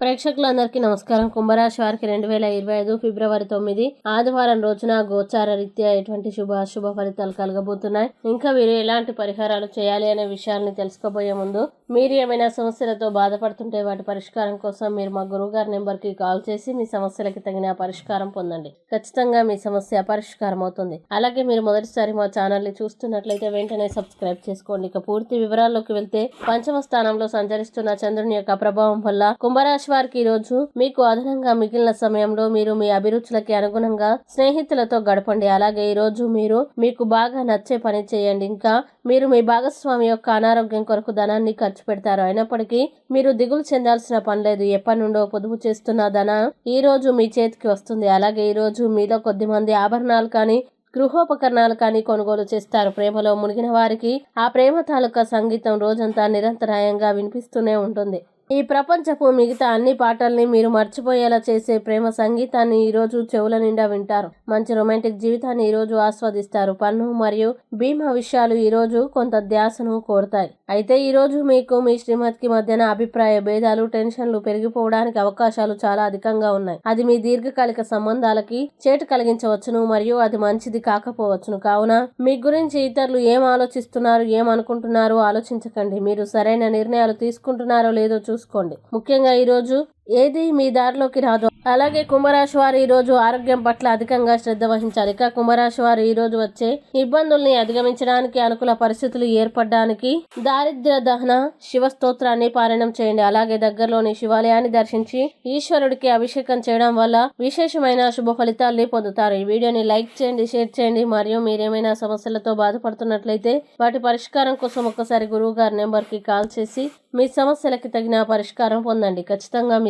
ప్రేక్షకులందరికీ నమస్కారం. కుంభరాశి వారికి రెండు వేల ఇరవై ఐదు ఫిబ్రవరి తొమ్మిది ఆదివారం రోజున గోచార రీత్యా ఎటువంటి శుభ అశుభ ఫలితాలు కలగబోతున్నాయి. ఇంకా వీరు ఎలాంటి పరిహారాలు చేయాలి అనే విషయాల్ని తెలుసుకోబోయే ముందు మీరు ఏమైనా సమస్యలతో బాధపడుతుంటే వాటి పరిష్కారం కోసం మీరు మా గురువు గారి నెంబర్కి కాల్ చేసి మీ సమస్యలకి తగిన పరిష్కారం పొందండి. ఖచ్చితంగా మీ సమస్య పరిష్కారం అవుతుంది. అలాగే మీరు మొదటిసారి మా ఛానల్ని చూస్తున్నట్లయితే వెంటనే సబ్స్క్రైబ్ చేసుకోండి. ఇక పూర్తి వివరాల్లోకి వెళ్తే పంచమ స్థానంలో సంచరిస్తున్న చంద్రుని యొక్క ప్రభావం వల్ల కుంభరాశి వారికి ఈ రోజు మీకు అదనంగా మిగిలిన సమయంలో మీరు మీ అభిరుచులకి అనుగుణంగా స్నేహితులతో గడపండి. అలాగే ఈరోజు మీరు మీకు బాగా నచ్చే పని చేయండి. ఇంకా మీరు మీ భాగస్వామి యొక్క అనారోగ్యం కొరకు ధనాన్ని ఖర్చు పెడతారు. అయినప్పటికీ మీరు దిగులు చెందాల్సిన పని లేదు. ఎప్పటి నుండో పొదుపు చేస్తున్న ధనం ఈ రోజు మీ చేతికి వస్తుంది. అలాగే ఈ రోజు మీలో కొద్ది మంది ఆభరణాలు కానీ గృహోపకరణాలు కానీ కొనుగోలు చేస్తారు. ప్రేమలో మునిగిన వారికి ఆ ప్రేమ తాలూకా సంగీతం రోజంతా నిరంతరాయంగా వినిపిస్తూనే ఉంటుంది. ఈ ప్రపంచపు మిగతా అన్ని పాటల్ని మీరు మర్చిపోయేలా చేసే ప్రేమ సంగీతాన్ని ఈరోజు చెవుల నిండా వింటారు. మంచి రొమాంటిక్ జీవితాన్ని ఈరోజు ఆస్వాదిస్తారు. పన్ను మరియు భీమా విషయాలు ఈరోజు కొంత ధ్యాసను కోరుతాయి. అయితే ఈరోజు మీకు మీ శ్రీమతికి మధ్యన అభిప్రాయ భేదాలు టెన్షన్లు పెరిగిపోవడానికి అవకాశాలు చాలా అధికంగా ఉన్నాయి. అది మీ దీర్ఘకాలిక సంబంధాలకి చేటు కలిగించవచ్చును మరియు అది మంచిది కాకపోవచ్చును. కావున మీ గురించి ఇతరులు ఏం ఆలోచిస్తున్నారు ఏం అనుకుంటున్నారో ఆలోచించకండి. మీరు సరైన నిర్ణయాలు తీసుకుంటున్నారో లేదో చూసుకోండి. ముఖ్యంగా ఈరోజు ఏది మీ దారిలోకి రాదు. అలాగే కుంభరాశి వారు ఈ రోజు ఆరోగ్యం పట్ల అధికంగా శ్రద్ధ వహించాలి. ఇక కుంభరాశి వారు ఈరోజు వచ్చే ఇబ్బందుల్ని అధిగమించడానికి అనుకూల పరిస్థితులు ఏర్పడడానికి దారిద్ర్య దహన శివ స్తోత్రాన్ని పారాయణం చేయండి. అలాగే దగ్గరలోని శివాలయాన్ని దర్శించి ఈశ్వరుడికి అభిషేకం చేయడం వల్ల విశేషమైన శుభ ఫలితాల్ని పొందుతారు. ఈ వీడియోని లైక్ చేయండి షేర్ చేయండి. మరియు మీరేమైనా సమస్యలతో బాధపడుతున్నట్లయితే వాటి పరిష్కారం కోసం ఒక్కసారి గురువు గారి నెంబర్కి కాల్ చేసి మీ సమస్యలకి తగిన పరిష్కారం పొందండి. ఖచ్చితంగా మీ